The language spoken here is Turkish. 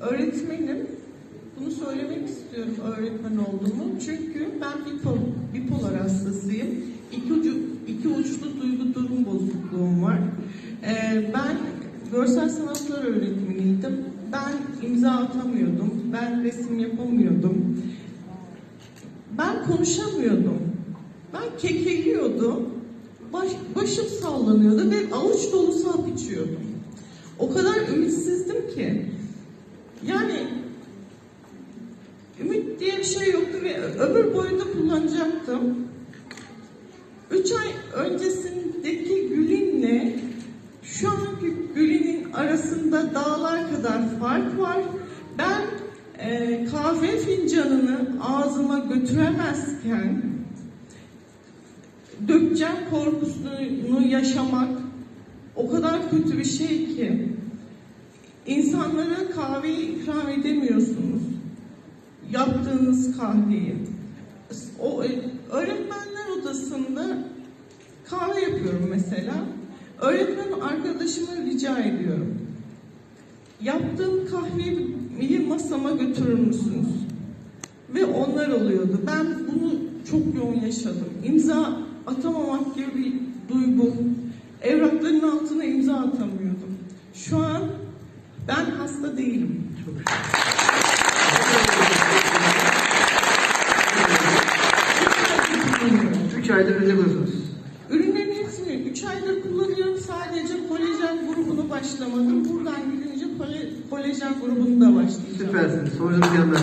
öğretmenim. Bunu söylemek istiyorum öğretmen olduğumu. Çünkü ben bipol, bipolar hastasıyım. İki, ucu, iki uçlu duygu durum bozukluğum var. Ee, ben görsel sanatlar öğretmeniydim. Ben imza atamıyordum. Ben resim yapamıyordum. Ben konuşamıyordum. Ben kekeliyordum. Baş, başım sallanıyordu ve avuç dolusu hap içiyordum. O kadar ümitsizdim ki. Yani ümit diye bir şey yoktu ve ömür boyu da kullanacaktım. Üç ay öncesindeki Gülin'le şu anki Gülin'in arasında dağlar kadar fark var. Ben e, kahve fincanını ağzıma götüremezken dökeceğim korkusunu yaşamak o kadar kötü bir şey ki insanlara kahveyi ikram edemiyorsunuz. Yaptığınız kahveyi. O e, öğretmenler odasında kahve yapıyorum mesela. Öğretmen arkadaşıma rica ediyorum. Yaptığım kahveyi masama götürür müsünüz? Ve onlar oluyordu. Ben bunu çok yoğun yaşadım. İmza atamamak gibi bir duygu. Evrakların altına imza atamıyordum. Şu an ben hasta değilim. Üç aydır kızsınız. Ürünlerin hepsini 3 aydır kullanıyorum. Sadece kolajen grubunu başlamadım. Buradan gidince kolajen grubunu da başlayacağım. Süpersiniz. Sorularınız yanında.